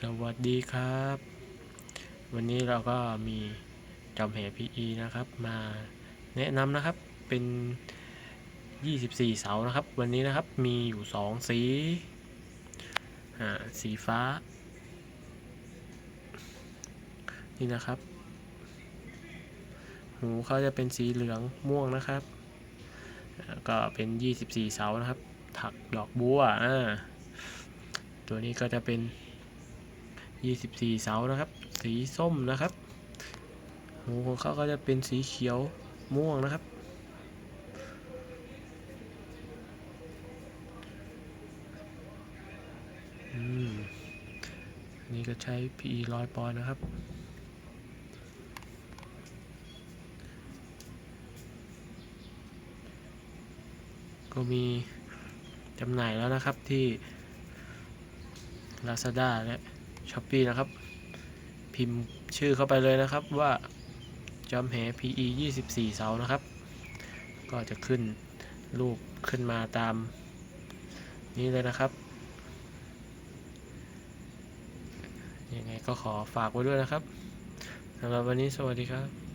สวัสดีครับ วันนี้เราก็มีจอมแห่ PE นะครับ มาแนะนำนะครับเป็น 24 เสานะครับ วันนี้นะครับมีอยู่ 2 สีอ่าสีฟ้า นี่นะครับ หูเขาจะเป็นสีเหลืองม่วงนะครับ ก็เป็น 24 เสานะครับ ถักดอกบัวอ่าตัวนี้ก็จะเป็น 24 เสานะครับ สีส้มนะครับหูของเขาก็จะเป็นสีเขียวม่วงนะครับอืมอันนี่ก็ใช้ PE ร้อยปอนนะครับ ก็มีจำหน่ายแล้วนะครับที่ Lazada และ ช้อปปี้นะครับ พิมพ์ชื่อเข้าไปเลยนะครับว่าจอมแห PE 24 เสานะครับ ก็จะขึ้นรูปขึ้นมาตามนี้เลยนะครับ ยังไงก็ขอฝากไว้ด้วยนะครับสำหรับวันนี้สวัสดีครับ